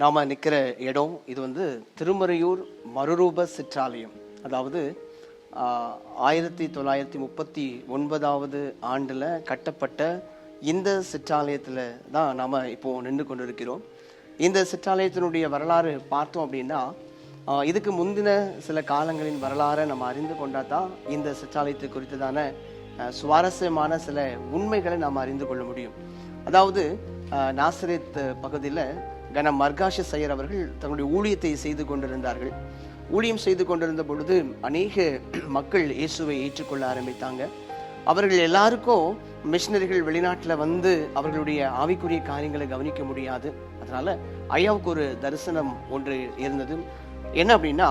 நாம் நிற்கிற இடம் இது வந்து திருமறையூர் மறுரூப சிற்றாலயம். அதாவது ஆயிரத்தி தொள்ளாயிரத்தி முப்பத்தி ஒன்பதாவது ஆண்டில் கட்டப்பட்ட இந்த சிற்றாலயத்தில் தான் நாம் இப்போ நின்று கொண்டிருக்கிறோம். இந்த சிற்றாலயத்தினுடைய வரலாறு பார்த்தோம் அப்படின்னா இதுக்கு முந்தின சில காலங்களின் வரலாறை நம்ம அறிந்து கொண்டால் தான் இந்த சிற்றாலயத்தை குறித்ததான சுவாரஸ்யமான சில உண்மைகளை நாம் அறிந்து கொள்ள முடியும். அதாவது ஆஹ், பகுதியில் கன மர்காஷ சையர் அவர்கள் தங்களுடைய ஊழியத்தை செய்து கொண்டிருந்தார்கள். ஊழியம் செய்து கொண்டிருந்த பொழுது அநேக மக்கள் இயேசுவை ஏற்றுக்கொள்ள ஆரம்பித்தாங்க. அவர்கள் எல்லாருக்கும் மிஷினரிகள் வெளிநாட்டில் வந்து அவர்களுடைய ஆவிக்குரிய காரியங்களை கவனிக்க முடியாது. அதனால ஐயாவுக்கு ஒரு தரிசனம் ஒன்று இருந்தது. என்ன அப்படின்னா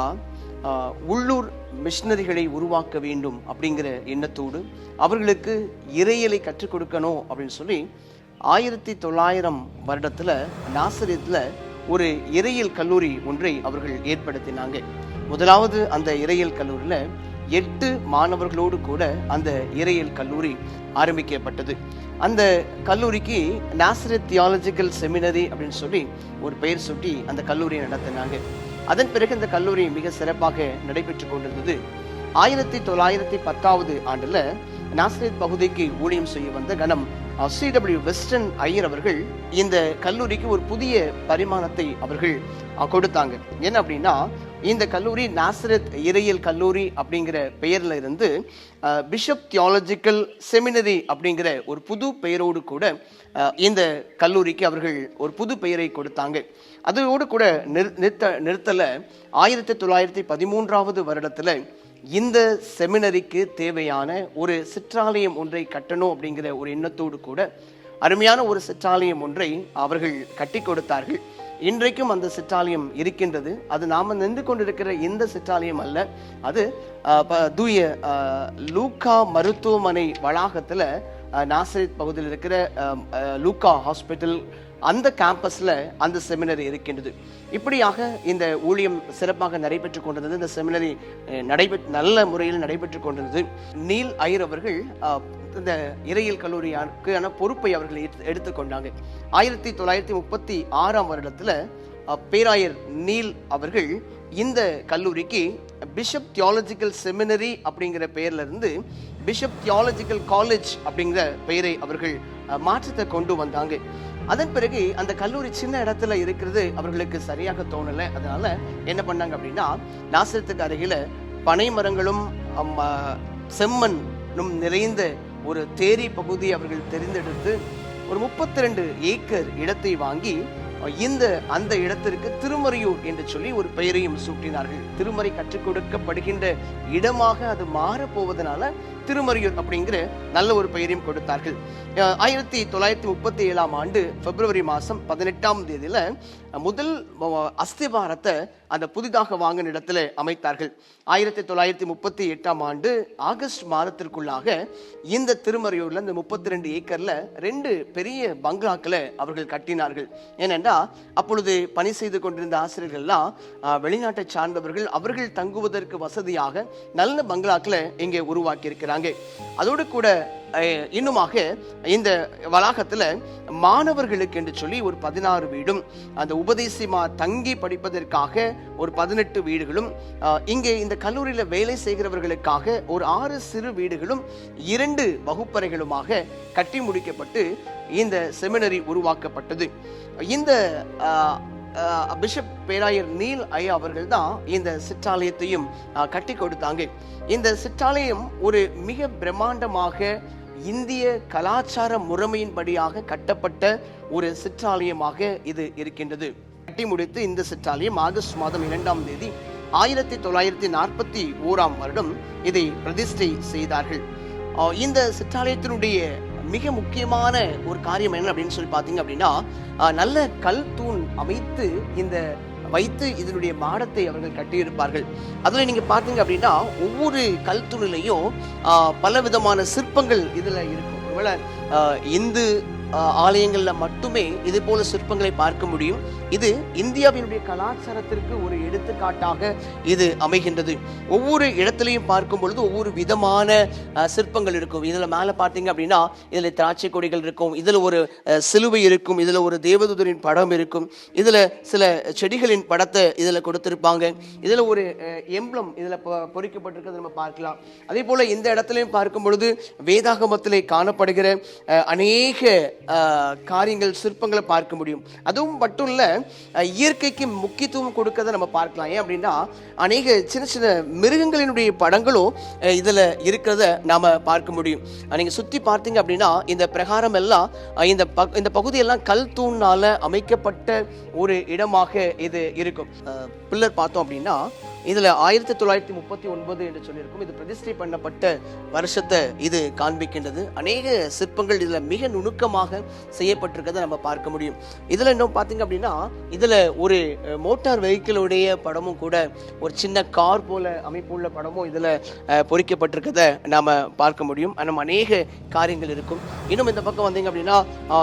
உள்ளூர் மிஷினரிகளை உருவாக்க வேண்டும் அப்படிங்கிற எண்ணத்தோடு அவர்களுக்கு இறையலை கற்றுக் கொடுக்கணும் அப்படின்னு சொல்லி ஆயிரத்தி தொள்ளாயிரம் வருடத்துல நாசரியத்தில் ஒரு இறையியல் கல்லூரி ஒன்றை அவர்கள் ஏற்படுத்தினாங்க. முதலாவது அந்த இறையியல் கல்லூரியில் எட்டு மாணவர்களோடு கூட அந்த இறையியல் கல்லூரி ஆரம்பிக்கப்பட்டது. அந்த கல்லூரிக்கு நாசரத் தியாலஜிக்கல் செமினரி அப்படின்னு சொல்லி ஒரு பெயர் சுட்டி அந்த கல்லூரியை நடத்தினாங்க. அதன் பிறகு இந்த கல்லூரி மிக சிறப்பாக நடைபெற்று கொண்டிருந்தது. ஆயிரத்தி தொள்ளாயிரத்தி பத்தாவது ஆண்டுல நாசரத் பகுதிக்கு ஊழியம் செய்ய வந்த கணம் சிடபிள்யூ வெஸ்டர்ன் ஐயர் அவர்கள் இந்த கல்லூரிக்கு ஒரு புதிய பரிமாணத்தை அவர்கள் கொடுத்தாங்க. என்ன அப்படின்னா இந்த கல்லூரி நாசரத் இறையியல் கல்லூரி அப்படிங்கிற பெயரில் இருந்து பிஷப் தியாலஜிக்கல் செமினரி அப்படிங்கிற ஒரு புது பெயரோடு கூட இந்த கல்லூரிக்கு அவர்கள் ஒரு புது பெயரை கொடுத்தாங்க. அதோடு கூட நிறு- நிறுத்த நிறுத்தலை ஆயிரத்தி தொள்ளாயிரத்தி பதிமூன்றாவது வருடத்தில் இந்த செமினரிக்கு தேவையான ஒரு சிற்றாலயம் ஒன்றை கட்டணும் அப்படிங்கிற ஒரு எண்ணத்தோடு கூட அருமையான ஒரு சிற்றாலயம் ஒன்றை அவர்கள் கட்டி கொடுத்தார்கள். இன்றைக்கும் அந்த சிற்றாலயம் இருக்கின்றது. அது நாம நின்று கொண்டிருக்கிற இந்த சிற்றாலயம் அல்ல. அது ப- தூய லூக்கா மருத்துவமனை வளாகத்துல நாசரித் பகுதியில் இருக்கிற லூக்கா ஹாஸ்பிட்டல் அந்த கேம்பஸ்ல அந்த செமினரி இருக்கின்றது. இப்படியாக இந்த ஊழியம் சிறப்பாக நடைபெற்று கொண்டிருந்தது. இந்த செமினரி நடைபெ நல்ல முறையில் நடைபெற்று கொண்டிருந்தது. நீல் ஐயர் அவர்கள் இந்த இறையியல் கல்லூரியான பொறுப்பை அவர்கள் எடுத்து- எடுத்துக்கொண்டாங்க ஆயிரத்தி தொள்ளாயிரத்தி முப்பத்தி ஆறாம் வருடத்தில் பேராயர் நீல் அவர்கள் இந்த கல்லூரிக்கு பிஷப் தியாலஜிக்கல் செமினரி அப்படிங்கிற பெயர்ல இருந்து பிஷப் தியாலஜிக்கல் காலேஜ் அப்படிங்கிற பெயரை அவர்கள் மாற்றத்தை கொண்டு வந்தாங்க. அதன் பிறகு அந்த கல்லூரி சின்ன இடத்துல இருக்கிறது அவர்களுக்கு சரியாக தோணலை. அதனால என்ன பண்ணாங்க அப்படின்னா நாசரத்துக்கு அருகில பனை மரங்களும் செம்மண்ணும் நிறைந்த ஒரு தேரி பகுதி அவர்கள் தெரிந்தெடுத்து ஒரு முப்பத்தி ரெண்டு ஏக்கர் இடத்தை வாங்கி இந்த அந்த இடத்திற்கு திருமறையூர் என்று சொல்லி ஒரு பெயரையும் சூட்டினார்கள். திருமறை கற்றுக் கொடுக்கப்படுகின்ற இடமாக அது மாற போவதனால திருமறையூர் அப்படிங்கிற நல்ல ஒரு பெயரையும் கொடுத்தார்கள். ஆயிரத்தி தொள்ளாயிரத்தி முப்பத்தி ஏழாம் ஆண்டு பிப்ரவரி மாதம் பதினெட்டாம் தேதியில முதல் அஸ்திவாரத்தை அஸ்திபாரத்தை அந்த புதிதாக வாங்கின இடத்துல அமைத்தார்கள். ஆயிரத்தி தொள்ளாயிரத்தி முப்பத்தி எட்டாம் ஆண்டு ஆகஸ்ட் மாதத்திற்குள்ளாக இந்த திருமறையூர்ல இந்த முப்பத்தி ரெண்டு ஏக்கர்ல ரெண்டு பெரிய பங்களாக்களை அவர்கள் கட்டினார்கள். ஏனென்றா அப்பொழுது பணி செய்து கொண்டிருந்த ஆசிரியர்கள்லாம் வெளிநாட்டை சார்ந்தவர்கள் அவர்கள் தங்குவதற்கு வசதியாக நல்ல பங்களாக்களை இங்கே உருவாக்கி இருக்கிறாங்க அதோடு கூட இன்னுமாக இந்த வளாகத்தில் மாணவர்களுக்கு என்று சொல்லி ஒரு பதினாறு வீடும் அந்த உபதேசிமா தங்கி படிப்பதற்காக ஒரு பதினெட்டு வீடுகளும் இங்கே இந்த கல்லூரியில் வேலை செய்கிறவர்களுக்காக ஒரு ஆறு சிறு வீடுகளும் இரண்டு வகுப்பறைகளுமாக கட்டி முடிக்கப்பட்டு இந்த செமினரி உருவாக்கப்பட்டது. இந்த பிஷப் பேராயர் நீல் ஐயா அவர்கள் தான் இந்த சிற்றாலயத்தையும் கட்டி கொடுத்தாங்க. இந்த சிற்றாலயம் ஒரு மிக பிரம்மாண்டமாக இந்திய கலாச்சார முறைமையின்படியாக கட்டப்பட்ட ஒரு சிற்றாலயமாக இது இருக்கின்றது. கட்டி முடித்து இந்த சிற்றாலயம் ஆகஸ்ட் மாதம் இரண்டாம் தேதி ஆயிரத்தி தொள்ளாயிரத்தி நாற்பத்தி ஓராம் வருடம் இதை பிரதிஷ்டை செய்தார்கள். இந்த சிற்றாலயத்தினுடைய மிக முக்கியமான ஒரு காரியம் என்ன அப்படின்னு சொல்லி பார்த்தீங்க அப்படின்னா நல்ல கல் தூண் அமைத்து இந்த வைத்து இதனுடைய மாடத்தை அவர்கள் கட்டியிருப்பார்கள். அதில் நீங்கள் பார்த்தீங்க அப்படின்னா ஒவ்வொரு கல் தூணிலையும் பல விதமான சிற்பங்கள் இதில் இருக்கும். ஒருவேளை இந்து ஆலயங்களில் மட்டுமே இது போல சிற்பங்களை பார்க்க முடியும். இது இந்தியாவினுடைய கலாச்சாரத்திற்கு ஒரு எடுத்துக்காட்டாக இது அமைகின்றது. ஒவ்வொரு இடத்துலையும் பார்க்கும் பொழுது ஒவ்வொரு விதமான சிற்பங்கள் இருக்கும். இதில் மேலே பார்த்தீங்க அப்படின்னா இதில் திராட்சை கொடிகள் இருக்கும். இதில் ஒரு சிலுவை இருக்கும். இதில் ஒரு தேவதூதரின் படம் இருக்கும். இதில் சில செடிகளின் படத்தை இதில் கொடுத்துருப்பாங்க. இதில் ஒரு எம்பளம் இதில் பொ- பொறிக்கப்பட்டிருக்கிறது நம்ம பார்க்கலாம். அதே போல் இந்த இடத்துலையும் பார்க்கும் பொழுது வேதாகமத்திலே காணப்படுகிற அநேக காரியங்கள் சிற்பங்களை பார்க்க முடியும். அதுவும் மட்டும் இல்லை இயற்கைக்கு முக்கியத்துவம் கொடுக்கறத நம்ம பார்க்கலாம். ஏன் அப்படின்னா அநேக சின்ன சின்ன மிருகங்களினுடைய படங்களும் இதில் இதுல இருக்கிறத நாம பார்க்க முடியும். நீங்கள் சுற்றி பார்த்தீங்க அப்படின்னா இந்த பிரகாரம் எல்லாம் இந்த ப- இந்த பகுதியெல்லாம் கல் தூணால அமைக்கப்பட்ட ஒரு இடமாக இது இருக்கும். பில்லர் பார்த்தோம் அப்படின்னா இதில் ஆயிரத்தி தொள்ளாயிரத்தி முப்பத்தி ஒன்பது என்று சொல்லியிருக்கும் இது பிரதிஷ்டை பண்ணப்பட்ட வருஷத்தை இது காண்பிக்கின்றது. அநேக சிற்பங்கள் இதில் மிக நுணுக்கமாக செய்யப்பட்டிருக்கிறத நம்ம பார்க்க முடியும். இதில் இன்னும் பார்த்தீங்க அப்படின்னா இதில் ஒரு மோட்டார் வெஹிக்கிளுடைய படமும் கூட ஒரு சின்ன கார் போல அமைப்புள்ள படமும் இதில் அஹ், பொறிக்கப்பட்டிருக்கிறத பார்க்க முடியும். நம்ம அநேக காரியங்கள் இருக்கும். இன்னும் இந்த பக்கம் வந்தீங்க அப்படின்னா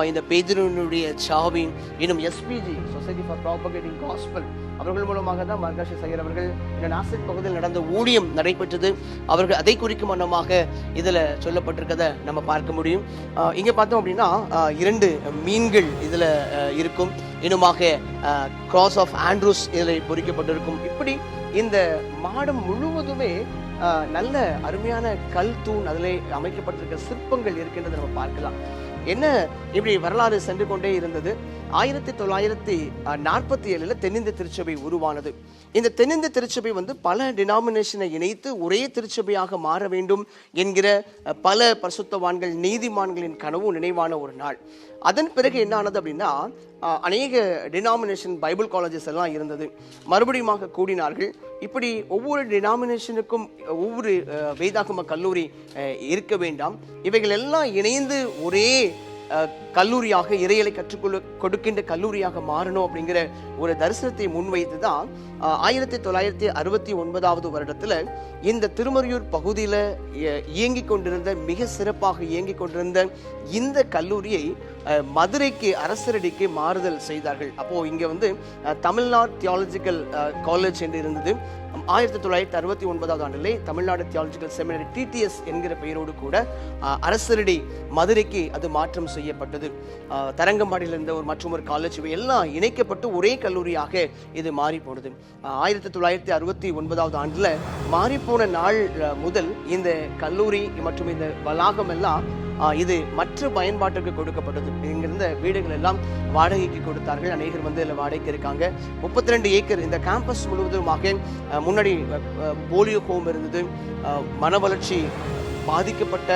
இந்த பேதுருனுடைய சாவி இன்னும் SPG society for propagating gospel அவர்கள் மூலமாக தான் மார்காஷி சையர் அவர்கள் இந்த நாசிக் பகுதியில் நடந்த ஊழியம் நடைபெற்றது. அவர்கள் அதை குறிக்கும் வண்ணமாக இதுல சொல்லப்பட்டிருக்கதை நம்ம பார்க்க முடியும். இங்கே பார்த்தோம் அப்படின்னா இரண்டு மீன்கள் இதுல இருக்கும். இன்னுமாக கிராஸ் ஆஃப் ஆண்ட்ரூஸ் இதில் பொறிக்கப்பட்டிருக்கும். இப்படி இந்த மாடம் முழுவதுமே நல்ல அருமையான கல் தூண் அதிலே அமைக்கப்பட்டிருக்க சிற்பங்கள் இருக்கின்றதை நம்ம பார்க்கலாம். என்ன இப்படி வரலாறு சென்று கொண்டே இருந்தது? ஆயிரத்தி தொள்ளாயிரத்தி நாற்பத்தி ஏழில் தென்னிந்திய திருச்சபை உருவானது. இந்த தென்னிந்திய திருச்சபை வந்து பல டினாமினேஷனை இணைத்து ஒரே திருச்சபையாக மாற வேண்டும் என்கிற பல பரிசுத்தவான்கள் நீதிமான்களின் கனவு நினைவான ஒரு நாள். அதன் பிறகு என்ன ஆனது அப்படின்னா அநேக டினாமினேஷன் பைபிள் காலேஜஸ் எல்லாம் இருந்தது. மறுபடியுமாக கூடினார்கள். இப்படி ஒவ்வொரு டினாமினேஷனுக்கும் ஒவ்வொரு வேதாகம கல்லூரி இருக்க வேண்டாம். இவைகள் எல்லாம் இணைந்து ஒரே கல்லூரியாக இறையலை கற்றுக்கொள்ள கொடுக்கின்ற கல்லூரியாக மாறணும் அப்படிங்கிற ஒரு தரிசனத்தை முன்வைத்து தான் ஆயிரத்தி தொள்ளாயிரத்தி அறுபத்தி ஒன்பதாவது வருடத்துல இந்த திருமறையூர் பகுதியில் இயங்கிக் கொண்டிருந்த மிக சிறப்பாக இயங்கிக் கொண்டிருந்த இந்த கல்லூரியை மதுரைக்கு அரசரடிக்கு மாறுதல் செய்தார்கள். அப்போது இங்கே வந்து தமிழ்நாடு தியாலஜிக்கல் காலேஜ் என்று இருந்தது. ஆயிரத்தி தொள்ளாயிரத்தி அறுபத்தி ஒன்பதாவது ஆண்டிலே தமிழ்நாடு தியாலஜிக்கல் செமினரி டிடிஎஸ் என்கிற பெயரோடு கூட அரசரடி மதுரைக்கு அது மாற்றம் செய்யப்பட்டது. தரங்கம்பாடியில் இருந்த ஒரு மற்றும் ஒரு காலேஜ் எல்லாம் இணைக்கப்பட்டு ஒரே கல்லூரியாக இது மாறி போனது ஆயிரத்தி தொள்ளாயிரத்தி அறுபத்தி ஒன்பதாவது ஆண்டில் மாறிப்போன நாள் முதல் இந்த கல்லூரி மற்றும் இந்த வளாகம் எல்லாம் இது மற்ற பயன்பாட்டுக்கு கொடுக்கப்பட்டது. இங்கிருந்த வீடுகள் எல்லாம் வாடகைக்கு கொடுத்தார்கள். அநேகர் வந்து இதில் வாடகைக்கு இருக்காங்க. முப்பத்தி ரெண்டு ஏக்கர் இந்த கேம்பஸ் முழுவதுமாக முன்னாடி போலியோ ஹோம் இருந்தது. மன வளர்ச்சி பாதிக்கப்பட்ட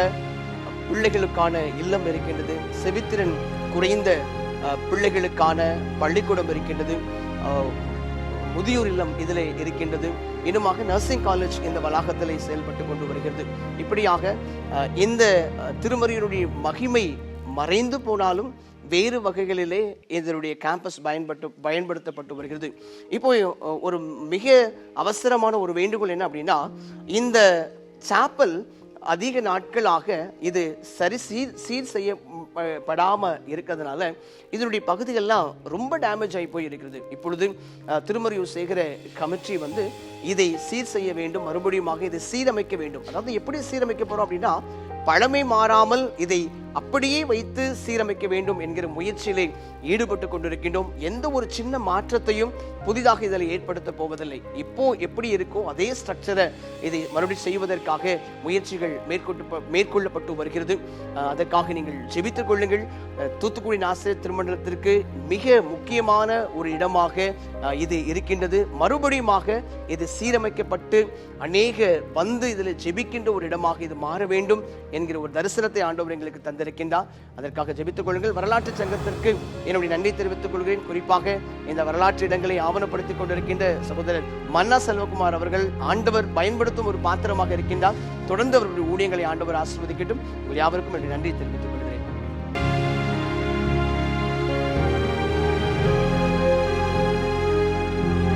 பிள்ளைகளுக்கான இல்லம் இருக்கின்றது. செவித்திறன் குறைந்த பிள்ளைகளுக்கான பள்ளிக்கூடம் இருக்கின்றது. முதியோர் இல்லம் இதில் இருக்கின்றது. இன்னுமாக நர்சிங் காலேஜ் இந்த வளாகத்தில் செயல்பட்டு கொண்டு வருகிறது. இப்படியாக இந்த திருமறையினுடைய மகிமை மறைந்து போனாலும் வேறு வகைகளிலே இதனுடைய கேம்பஸ் பயன்பட்டு பயன்படுத்தப்பட்டு வருகிறது. இப்போ ஒரு மிக அவசரமான ஒரு வேண்டுகோள் என்ன அப்படின்னா இந்த சாப்பல் அதிக நாட்களாக இது சரி சீர் சீர் செய்ய படாமல் இருக்கிறதுனால இதனுடைய பகுதிகள்லாம் ரொம்ப டேமேஜ் ஆகி போய் இருக்கிறது இப்பொழுது திருமறையூர் சேகர கமிட்டி வந்து இதை சீர் செய்ய வேண்டும் மறுபடியுமாக இதை சீரமைக்க வேண்டும். அதாவது எப்படி சீரமைக்க போகிறோம் அப்படின்னா பழமை மாறாமல் இதை அப்படியே வைத்து சீரமைக்க வேண்டும் என்கிற முயற்சியிலே ஈடுபட்டு கொண்டிருக்கின்றோம். எந்த ஒரு சின்ன மாற்றத்தையும் புதிதாக இதில் ஏற்படுத்த போவதில்லை. இப்போ எப்படி இருக்கோ அதே ஸ்ட்ரக்சரை இதை மறுபடியும் செய்வதற்காக முயற்சிகள் மேற்கொண்டு மேற்கொள்ளப்பட்டு வருகிறது. அதற்காக நீங்கள் ஜெபித்துக் கொள்ளுங்கள். தூத்துக்குடி நாசிரியர் திருமண்டலத்திற்கு மிக முக்கியமான ஒரு இடமாக இது இருக்கின்றது. மறுபடியுமாக இது சீரமைக்கப்பட்டு அநேக வந்து இதில் ஜெபிக்கின்ற ஒரு இடமாக இது மாற வேண்டும் என்கிற ஒரு தரிசனத்தை ஆண்டவர் எங்களுக்கு வைத்திருக்கின்றார் அதற்காக ஜெபித்துக் கொள்ளுங்கள். வரலாற்று சங்கத்திற்கு என்னுடைய நன்றி தெரிவித்துக் கொள்கிறேன். குறிப்பாக இந்த வரலாற்று இடங்களை ஆவணப்படுத்திக் கொண்டிருக்கின்ற சகோதரர் மன்னா செல்வகுமார் அவர்கள் ஆண்டவர் பயன்படுத்தும் ஒரு பாத்திரமாக இருக்கின்றார். தொடர்ந்து அவருடைய ஊழியங்களை ஆண்டவர் ஆசிர்வதிக்கட்டும். யாவருக்கும் என்னுடைய நன்றி தெரிவித்துக் கொள்கிறேன்.